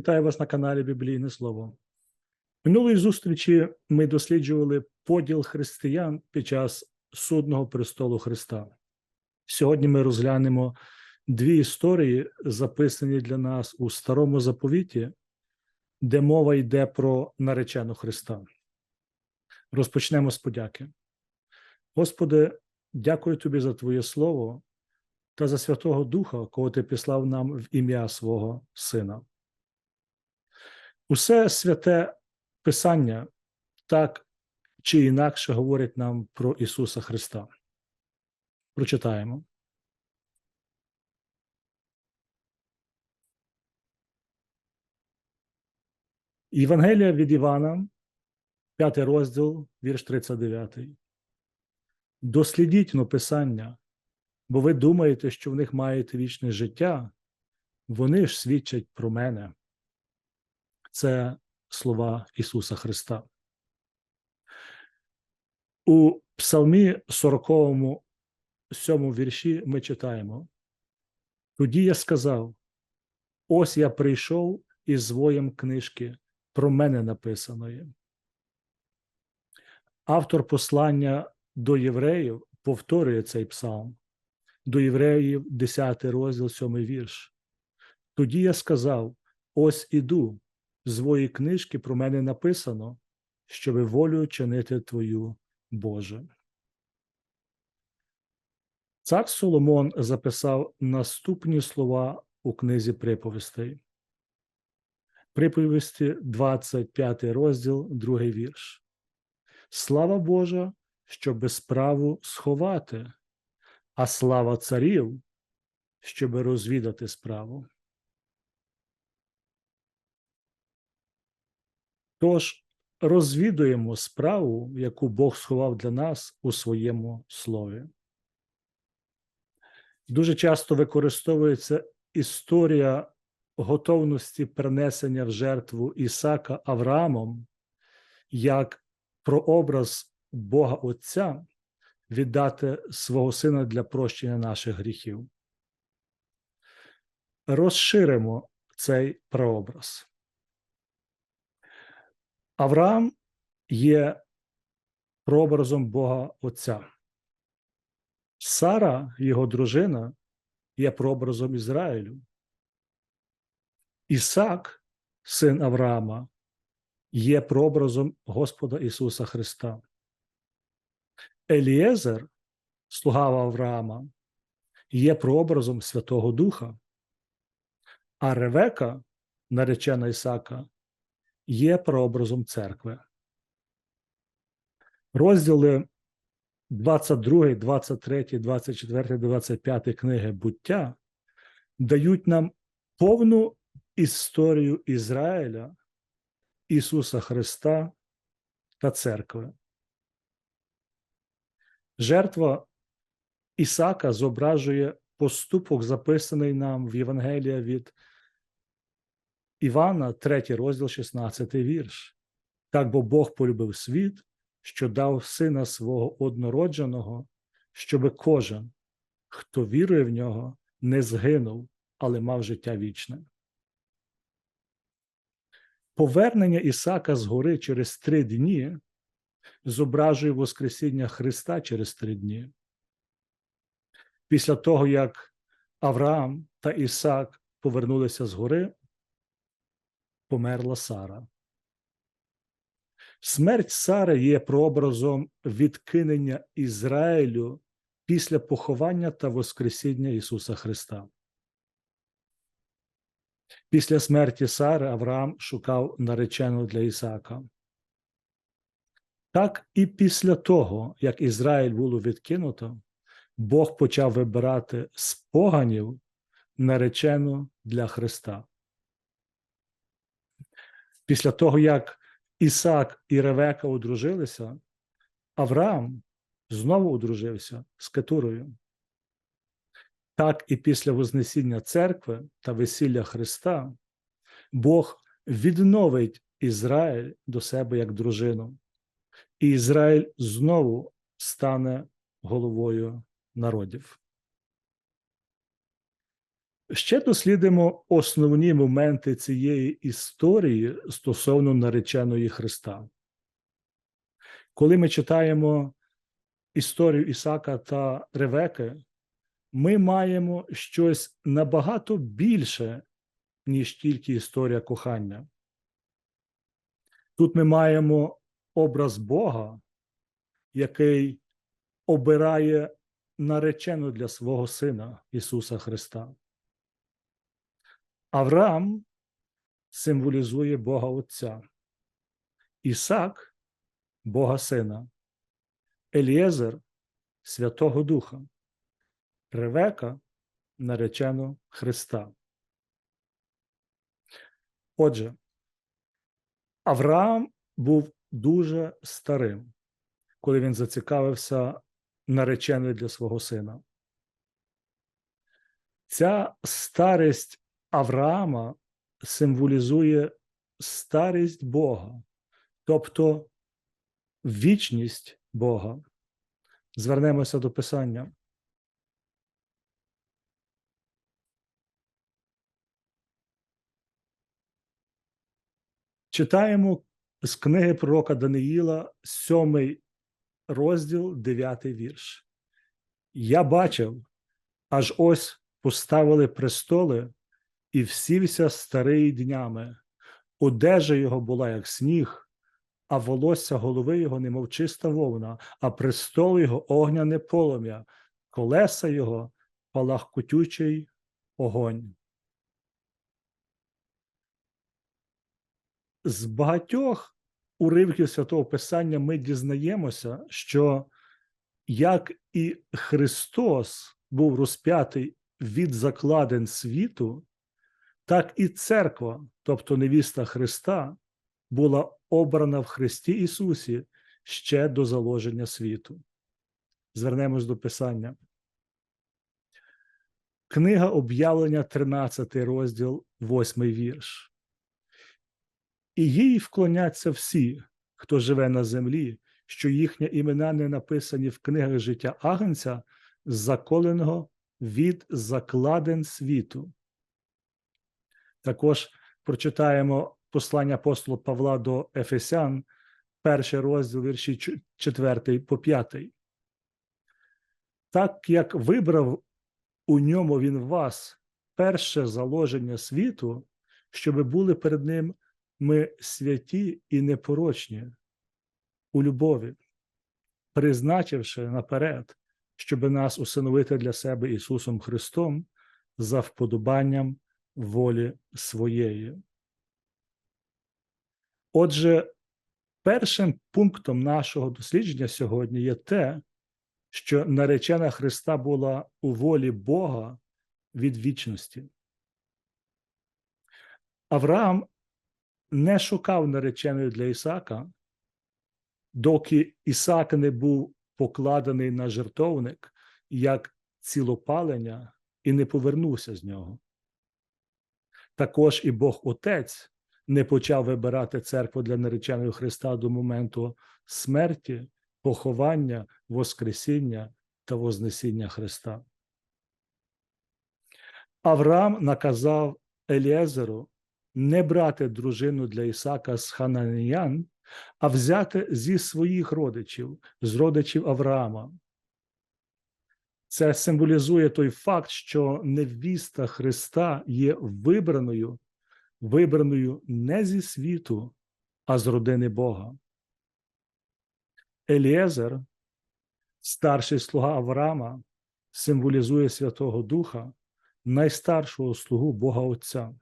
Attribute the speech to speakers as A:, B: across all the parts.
A: Вітаю вас на каналі Біблійне Слово. Минулої зустрічі ми досліджували поділ християн під час судного престолу Христа. Сьогодні ми розглянемо дві історії, записані для нас у старому заповіті, де мова йде про наречену Христа. Розпочнемо з подяки. Господи, дякую Тобі за Твоє Слово та за Святого Духа, кого Ти післав нам в ім'я свого Сина. Усе святе Писання так чи інакше говорить нам про Ісуса Христа. Прочитаємо. Євангелія від Івана, 5 розділ, вірш 39. Дослідіть но Писання, бо ви думаєте, що в них маєте вічне життя, вони ж свідчать про мене. Це слова Ісуса Христа. У Псалмі 40, 7 вірші ми читаємо: Тоді я сказав: ось я прийшов із звоєм книжки, про мене написаної. Автор послання до євреїв повторює цей псалм, до євреїв, 10 розділ, 7 вірш. Тоді я сказав: ось іду, з твоєї книжки про мене написано, щоби волю чинити Твою Боже. Цар Соломон записав наступні слова у книзі приповістей. Приповісті, 25 розділ, 2 вірш. Слава Божа, що безправу сховати, а слава царів, щоби розвідати справу. Тож розвідуємо справу, яку Бог сховав для нас у своєму слові. Дуже часто використовується історія готовності принесення в жертву Ісака Авраамом як прообраз Бога Отця віддати свого сина для прощення наших гріхів. Розширимо цей прообраз. Авраам є прообразом Бога Отця. Сара, його дружина, є прообразом Ізраїлю. Ісак, син Авраама, є прообразом Господа Ісуса Христа. Елієзер, слуга Авраама, є прообразом Святого Духа, а Ревека, наречена Ісака, є прообразом церкви. Розділи 22, 23, 24, 25 книги буття дають нам повну історію Ізраїля, Ісуса Христа та церкви. Жертва Ісака зображує поступок, записаний нам в Євангелія від Івана, 3 розділ, 16 вірш. Так бо Бог полюбив світ, що дав сина свого однородженого, щоби кожен, хто вірує в нього, не згинув, але мав життя вічне. Повернення Ісака з гори через три дні зображує Воскресіння Христа через три дні. Після того, як Авраам та Ісак повернулися з гори, померла Сара. Смерть Сари є прообразом відкинення Ізраїлю після поховання та Воскресіння Ісуса Христа. Після смерті Сари Авраам шукав наречену для Ісака. Так і після того, як Ізраїль було відкинуто, Бог почав вибирати з поганів наречену для Христа. Після того, як Ісак і Ревека одружилися, Авраам знову одружився з Кетурою. Так і після Вознесіння церкви та весілля Христа Бог відновить Ізраїль до себе як дружину, і Ізраїль знову стане головою народів. Ще дослідимо основні моменти цієї історії стосовно нареченої Христа. Коли ми читаємо історію Ісака та Ревеки, ми маємо щось набагато більше, ніж тільки історія кохання. Тут ми маємо образ Бога, який обирає наречену для свого Сина Ісуса Христа. Авраам символізує Бога Отця, Ісак Бога Сина, Елієзер Святого Духа, Ревека наречену Христа. Отже, Авраам був дуже старим, коли він зацікавився нареченою для свого сина. Ця старість Авраама символізує старість Бога, тобто вічність Бога. Звернемося до Писання. Читаємо з книги пророка Даниїла, сьомий розділ, дев'ятий вірш. Я бачив, аж ось поставили престоли, і всівся старий днями. Одежа його була, як сніг, а волосся голови його, немов чиста вовна, а престол його огняне полум'я, колеса його палахкотючий огонь. З багатьох уривків святого Писання ми дізнаємося, що як і Христос був розп'ятий від закладин світу, так і церква, тобто невіста Христа, була обрана в Христі Ісусі ще до заложення світу. Звернемось до Писання. Книга об'явлення, 13 розділ, 8 вірш. І їй вклоняться всі, хто живе на землі, що їхні імена не написані в книгах життя Агнця, заколеного від закладен світу. Також прочитаємо послання апостола Павла до Ефесян, перший розділ вірші 4 по 5. Так як вибрав у ньому він вас перше заложення світу, щоб були перед ним ми святі і непорочні у любові, призначивши наперед, щоб нас усиновити для себе Ісусом Христом за вподобанням волі своєї. Отже, першим пунктом нашого дослідження сьогодні є те, що наречена Христа була у волі Бога від вічності. Авраам не шукав нареченої для Ісака, доки Ісак не був покладений на жертовник як цілопалення і не повернувся з нього. Також і Бог Отець не почав вибирати церкву для нареченої Христа до моменту смерті, поховання, Воскресіння та Вознесіння Христа. Авраам наказав Еліезеру не брати дружину для Ісака з Хананиян, а взяти зі своїх родичів, з родичів Авраама. Це символізує той факт, що невіста Христа є вибраною, вибраною не зі світу, а з родини Бога. Еліезер, старший слуга Авраама, символізує Святого Духа, найстаршого слугу Бога Отця.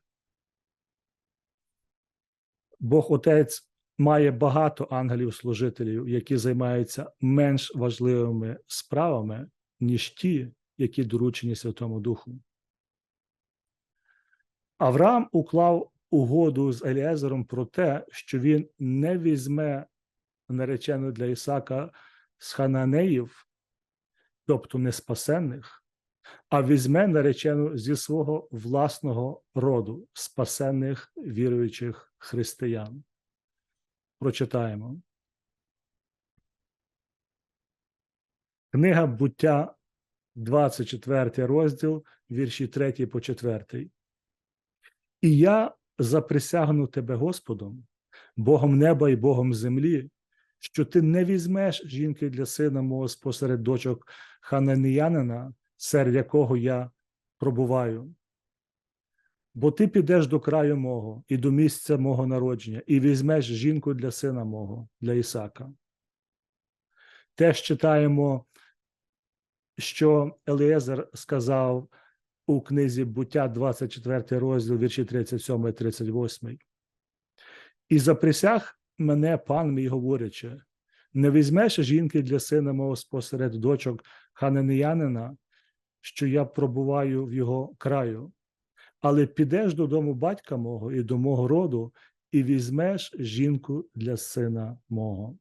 A: Бог Отець має багато ангелів-служителів, які займаються менш важливими справами, ніж ті, які доручені Святому Духу. Авраам уклав угоду з Еліезером про те, що він не візьме наречену для Ісака з хананеїв, тобто неспасенних, а візьме наречену зі свого власного роду, спасенних віруючих християн. Прочитаємо. Книга буття, 24 розділ, вірші 3 по 4. І я заприсягну тебе Господом, Богом неба і Богом землі, що ти не візьмеш жінки для сина мого спосеред дочок хананіянина, серед якого я пробуваю. Бо ти підеш до краю мого і до місця мого народження, і візьмеш жінку для сина мого, для Ісака. Теж читаємо, що Еліезер сказав у книзі буття 24 розділ, вірші 37 і 38. І заприсяг мене пан мій говорячи, не візьмеш жінки для сина мого спосеред дочок хананеянина, що я пробуваю в його краю, але підеш додому батька мого і до мого роду, і візьмеш жінку для сина мого.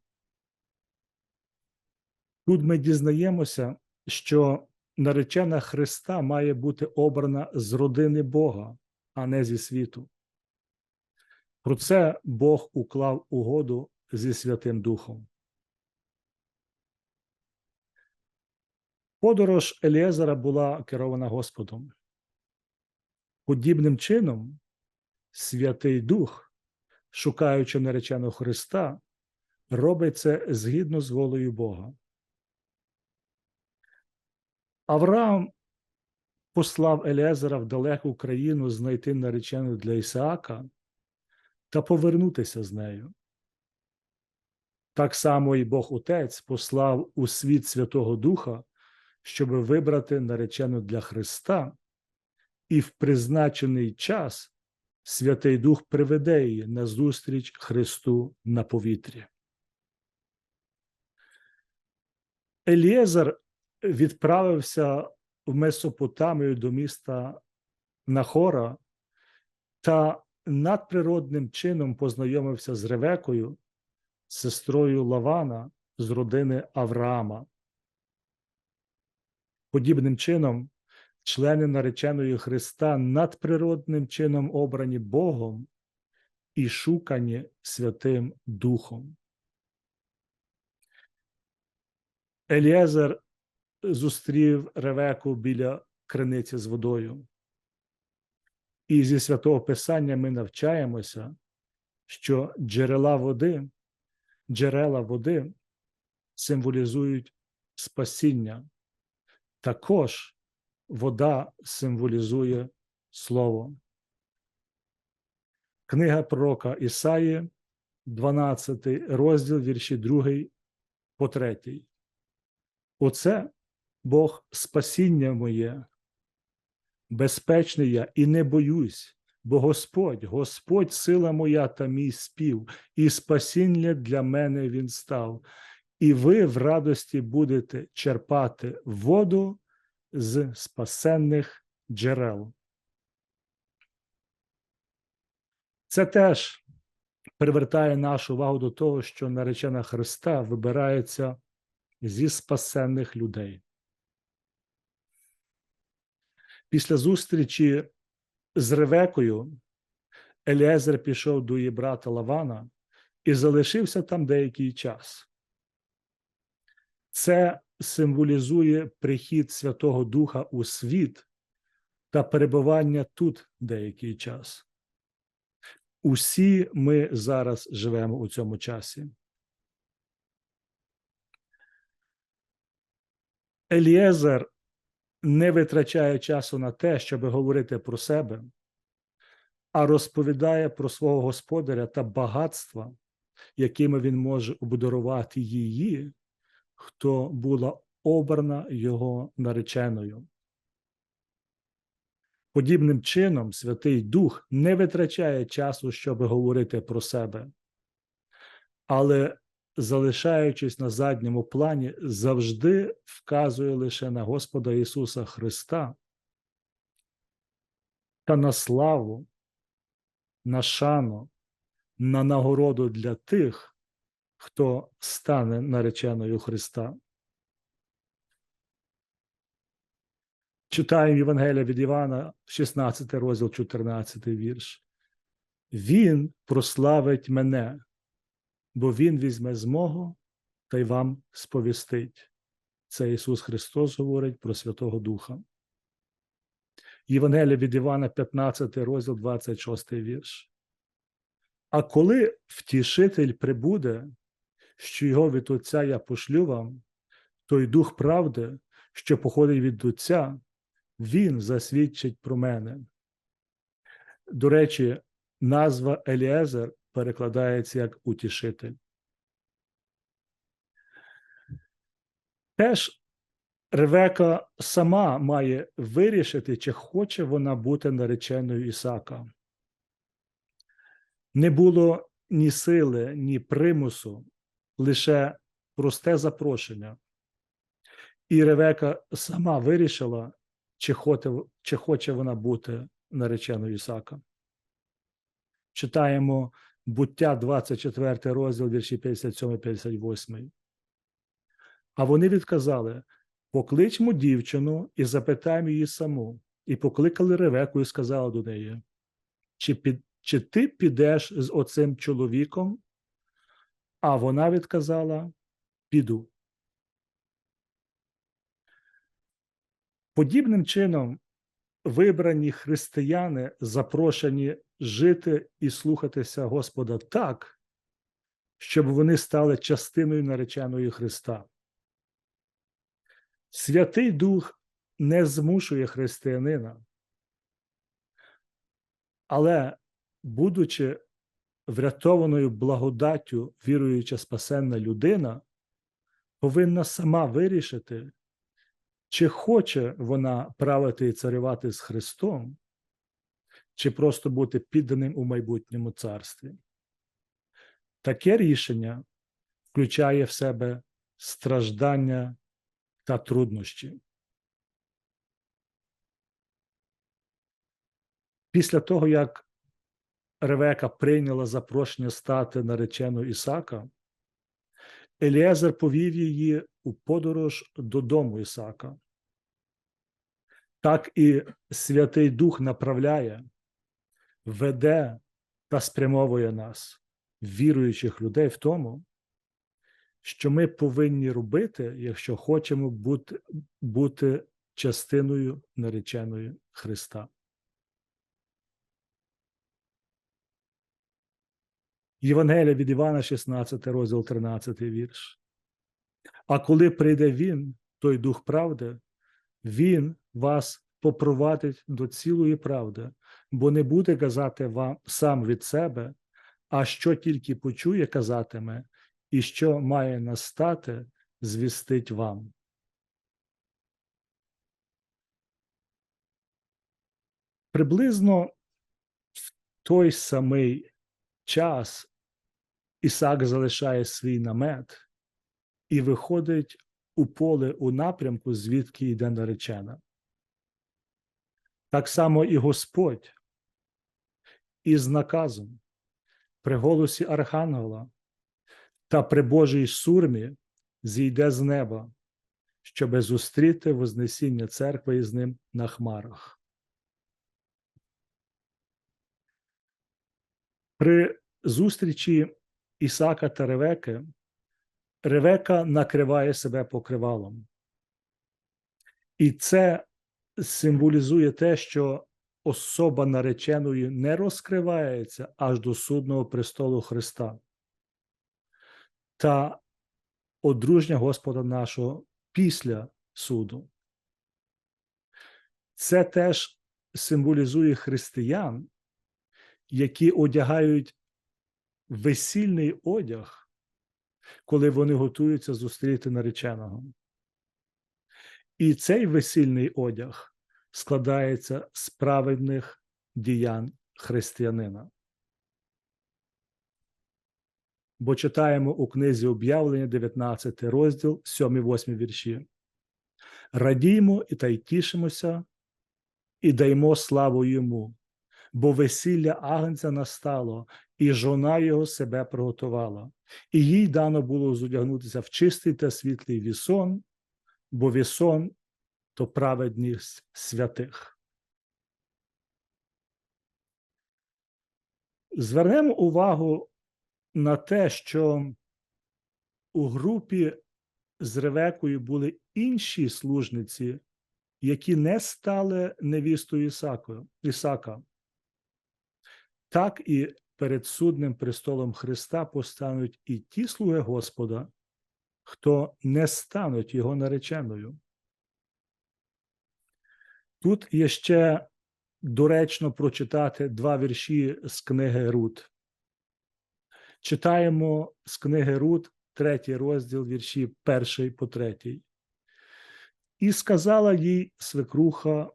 A: Тут ми дізнаємося, що наречена Христа має бути обрана з родини Бога, а не зі світу. Про це Бог уклав угоду зі Святим Духом. Подорож Еліезера була керована Господом. Подібним чином, Святий Дух, шукаючи нареченого Христа, робить це згідно з волею Бога. Авраам послав Елезера в далеку країну знайти наречену для Ісаака та повернутися з нею. Так само і Бог Отець послав у світ Святого Духа, щоб вибрати наречену для Христа, і в призначений час Святий Дух приведе її на зустріч Христу на повітрі. Елієзер відправився в Месопотамію до міста Нахора та надприродним чином познайомився з Ревекою, сестрою Лавана з родини Авраама. Подібним чином, члени нареченої Христа надприродним чином обрані Богом і шукані Святим Духом. Еліезер зустрів Ревеку біля криниці з водою. І зі святого Писання ми навчаємося, що джерела води, джерела води символізують спасіння. Також вода символізує Слово. Книга пророка Ісаї, 12 розділ вірші 2 по 3. Оце Бог спасіння моє, безпечний я і не боюсь, бо Господь, Господь сила моя та мій спів, і спасіння для мене Він став, і ви в радості будете черпати воду з спасенних джерел. Це теж привертає нашу увагу до того, що наречена Христа вибирається зі спасенних людей. Після зустрічі з Ревекою Еліезер пішов до її брата Лавана і залишився там деякий час. Це символізує прихід Святого Духа у світ та перебування тут деякий час. Усі ми зараз живемо у цьому часі. Елієзер не витрачає часу на те, щоб говорити про себе, а розповідає про свого господаря та багатства, якими він може обдарувати її, хто була обрана його нареченою. Подібним чином, Святий Дух не витрачає часу, щоб говорити про себе, але залишаючись на задньому плані, завжди вказує лише на Господа Ісуса Христа та на славу, на шану, на нагороду для тих, хто стане нареченою Христа. Читаємо Євангелія від Івана, 16 розділ, 14 вірш. Він прославить мене, бо він візьме з мого та й вам сповістить. Це Ісус Христос говорить про Святого Духа. Євангелія від Івана, 15 розділ, 26 вірш. А коли втішитель прибуде, що його від Отця я пошлю вам, той дух правди, що походить від Отця, він засвідчить про мене. До речі, назва Еліезер перекладається як утішитель. Теж Ревека сама має вирішити, чи хоче вона бути нареченою Ісака. Не було ні сили, ні примусу, лише просте запрошення. І Ревека сама вирішила, чи хоче, чи хоче вона бути нареченою Ісака. Читаємо буття 24 розділ вірші 57-58. А вони відказали: покличмо дівчину і запитаємо її саму. І покликали Ревеку і сказали до неї: чи, під, чи ти підеш з оцим чоловіком? А вона відказала: піду. Подібним чином вибрані християни запрошені жити і слухатися Господа так, щоб вони стали частиною нареченої Христа. Святий Дух не змушує християнина, але, будучи врятованою благодаттю віруюча спасенна людина, повинна сама вирішити, чи хоче вона правити і царювати з Христом, чи просто бути підданим у майбутньому царстві. Таке рішення включає в себе страждання та труднощі. Після того, як Ревека прийняла запрошення стати нареченою Ісака, Еліезер повів її у подорож додому Ісака. Так і Святий Дух направляє, веде та спрямовує нас, віруючих людей, в тому, що ми повинні робити, якщо хочемо бути, бути частиною нареченої Христа. Євангелія від Івана, 16, розділ 13 вірш. А коли прийде Він, той Дух правди, Він вас попровадить до цілої правди, бо не буде казати вам сам від себе, а що тільки почує, казатиме, і що має настати, звістить вам. Приблизно в той самий час Ісак залишає свій намет і виходить у поле у напрямку, звідки йде наречена. Так само і Господь із наказом при голосі Архангела та при Божій сурмі зійде з неба, щоби зустріти Вознесіння церкви із ним на хмарах. При зустрічі Ісака та Ревеки Ревека накриває себе покривалом. І це символізує те, що особа нареченої не розкривається аж до судного престолу Христа та одружня Господа нашого після суду. Це теж символізує християн, які одягають весільний одяг, коли вони готуються зустріти нареченого. І цей весільний одяг складається з праведних діянь християнина. Бо читаємо у книзі об'явлення, 19 розділ, 7-8 вірші. Радіймо і та й тішимося, і даймо славу йому, бо весілля агнця настало, і жона його себе приготувала, і їй дано було зодягнутися в чистий та світлий вісон, бо вісон то праведність святих. Звернемо увагу на те, що у групі з Ревекою були інші служниці, які не стали невістою Ісака. Так і перед судним престолом Христа постануть і ті слуги Господа, хто не стануть його нареченою. Тут є ще доречно прочитати два вірші з книги Рут. Читаємо з книги Рут, третій розділ, вірші перший по третій. І сказала їй свекруха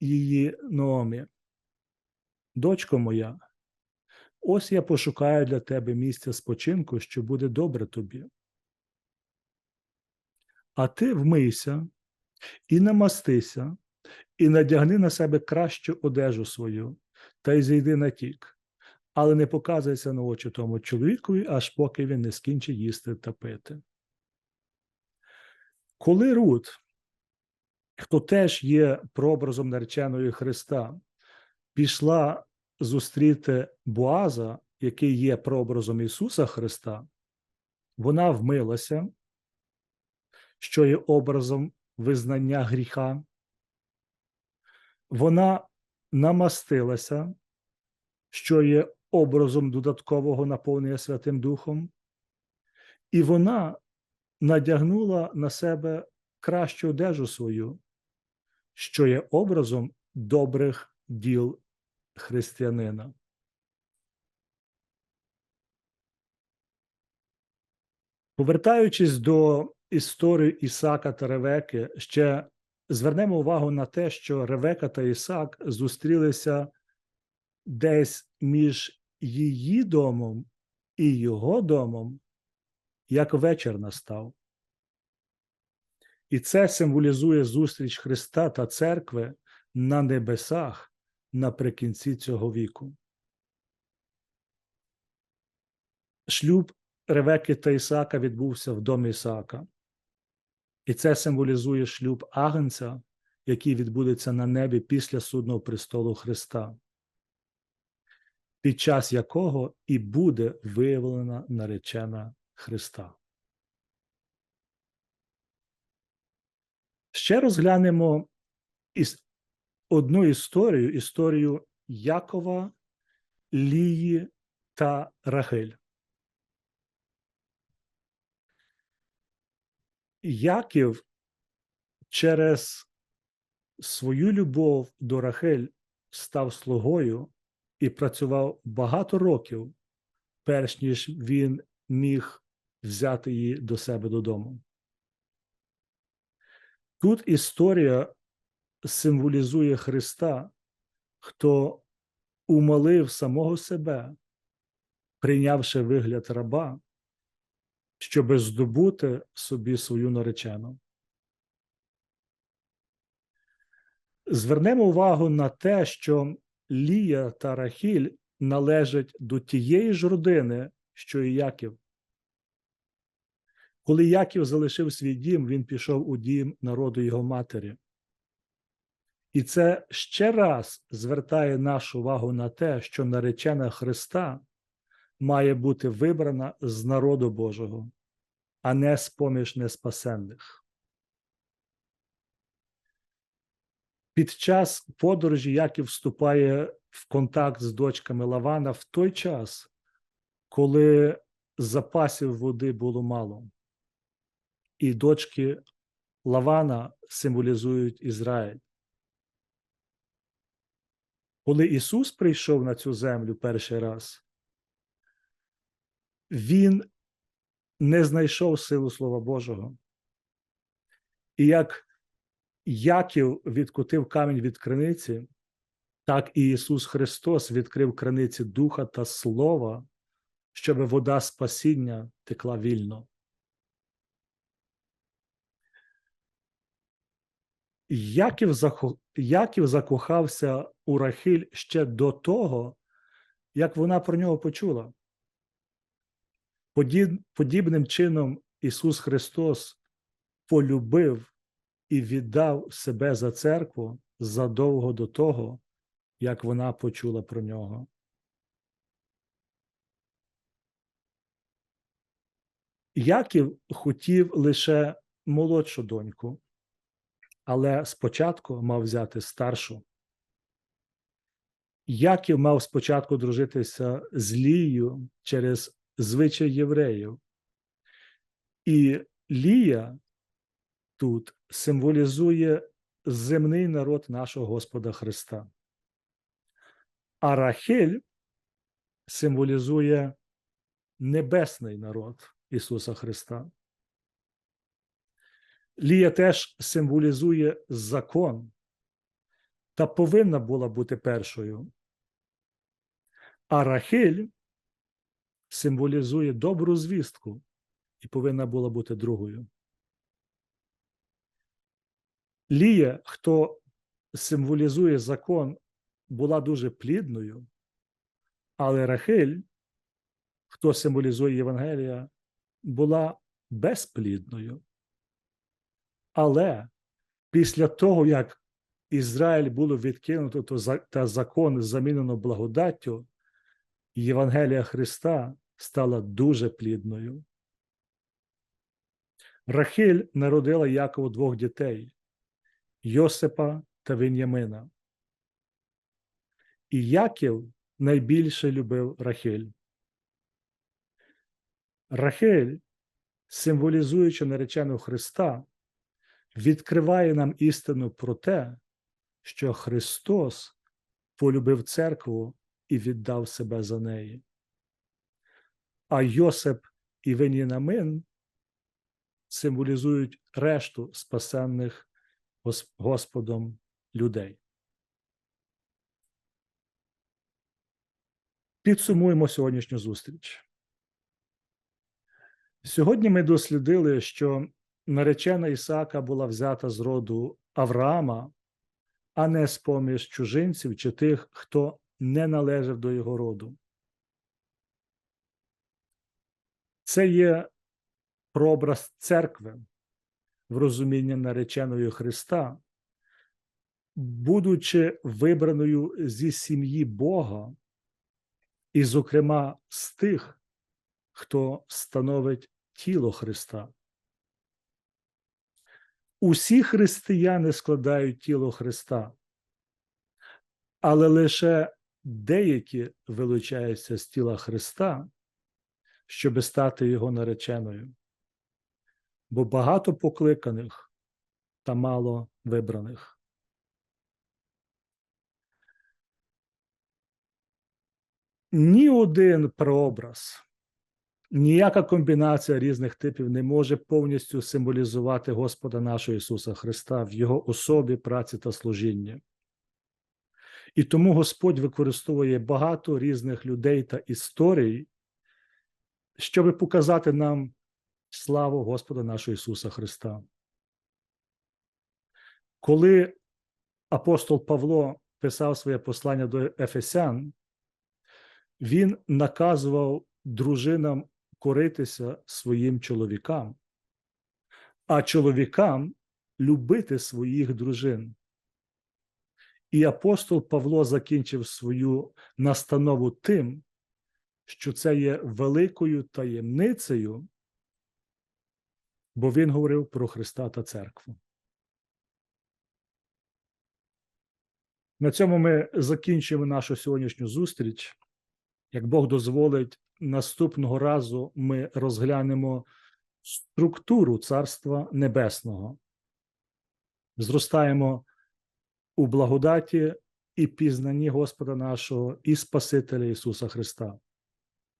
A: її Наомі, дочко моя, ось я пошукаю для тебе місця спочинку, що буде добре тобі. А ти вмийся і намастися, і надягни на себе кращу одежу свою, та й зійди на тік, але не показуйся на очі тому чоловікові, аж поки він не скінчить їсти та пити. Коли Рут, хто теж є прообразом нареченої Христа, пішла зустріти Боаза, який є прообразом Ісуса Христа, вона вмилася, що є образом визнання гріха. Вона намастилася, що є образом додаткового наповнення Святим Духом, і вона надягнула на себе кращу одежу свою, що є образом добрих діл християнина. Повертаючись до історії Ісака та Ревеки, ще звернемо увагу на те, що Ревека та Ісак зустрілися десь між її домом і його домом, як вечір настав. І це символізує зустріч Христа та церкви на небесах наприкінці цього віку. Шлюб Ревеки та Ісака відбувся в домі Ісака. І це символізує шлюб Агнця, який відбудеться на небі після судного престолу Христа, під час якого і буде виявлена наречена Христа. Ще розглянемо одну історію історію Якова, Лії та Рахель. Яків через свою любов до Рахель став слугою і працював багато років, перш ніж він міг взяти її до себе додому. Тут історія символізує Христа, хто умолив самого себе, прийнявши вигляд раба, щоб здобути собі свою наречену. Звернемо увагу на те, що Лія та Рахіль належать до тієї ж родини, що і Яків. Коли Яків залишив свій дім, він пішов у дім народу його матері. І це ще раз звертає нашу увагу на те, що наречена Христа має бути вибрана з народу Божого, а не з поміж неспасенних. Під час подорожі Яків вступає в контакт з дочками Лавана в той час, коли запасів води було мало, і дочки Лавана символізують Ізраїль. Коли Ісус прийшов на цю землю перший раз, Він не знайшов силу Слова Божого. І як Яків відкотив камінь від криниці, так і Ісус Христос відкрив криниці Духа та Слова, щоб вода спасіння текла вільно. Яків, захо... Яків закохався у Рахиль ще до того, як вона про нього почула. Подіб... Подібним чином Ісус Христос полюбив і віддав себе за церкву задовго до того, як вона почула про нього. Яків хотів лише молодшу доньку, але спочатку мав взяти старшу. Яків мав спочатку дружитися з Лією через звичай євреїв. І Лія тут символізує земний народ нашого Господа Христа. А Рахель символізує небесний народ Ісуса Христа. Лія теж символізує закон та повинна була бути першою. А Рахиль символізує добру звістку і повинна була бути другою. Лія, хто символізує закон, була дуже плідною, але Рахиль, хто символізує Євангелія, була безплідною. Але після того, як Ізраїль було відкинуто то та закон замінено благодаттю, Євангелія Христа стала дуже плідною. Рахиль народила Якову двох дітей Йосипа та Він'ямина. І Яків найбільше любив Рахиль. Рахиль, символізуючи наречену Христа, відкриває нам істину про те, що Христос полюбив церкву і віддав себе за неї. А Йосип і Венінамин символізують решту спасенних Господом людей. Підсумуємо сьогоднішню зустріч. Сьогодні ми дослідили, що наречена Ісака була взята з роду Авраама, а не з поміж чужинців чи тих, хто не належав до його роду. Це є прообраз церкви в розумінні нареченої Христа, будучи вибраною зі сім'ї Бога, і, зокрема, з тих, хто становить тіло Христа. Усі християни складають тіло Христа, але лише деякі вилучаються з тіла Христа, щоби стати його нареченою, бо багато покликаних та мало вибраних. Ні один прообраз Ніяка комбінація різних типів не може повністю символізувати Господа нашого Ісуса Христа в Його особі, праці та служінні. І тому Господь використовує багато різних людей та історій, щоб показати нам славу Господа нашого Ісуса Христа. Коли апостол Павло писав своє послання до Ефесян, він наказував дружинам коритися своїм чоловікам, а чоловікам любити своїх дружин. І апостол Павло закінчив свою настанову тим, що це є великою таємницею, бо він говорив про Христа та церкву. На цьому ми закінчуємо нашу сьогоднішню зустріч. Як Бог дозволить, наступного разу ми розглянемо структуру Царства Небесного, зростаємо у благодаті і пізнанні Господа нашого і Спасителя Ісуса Христа.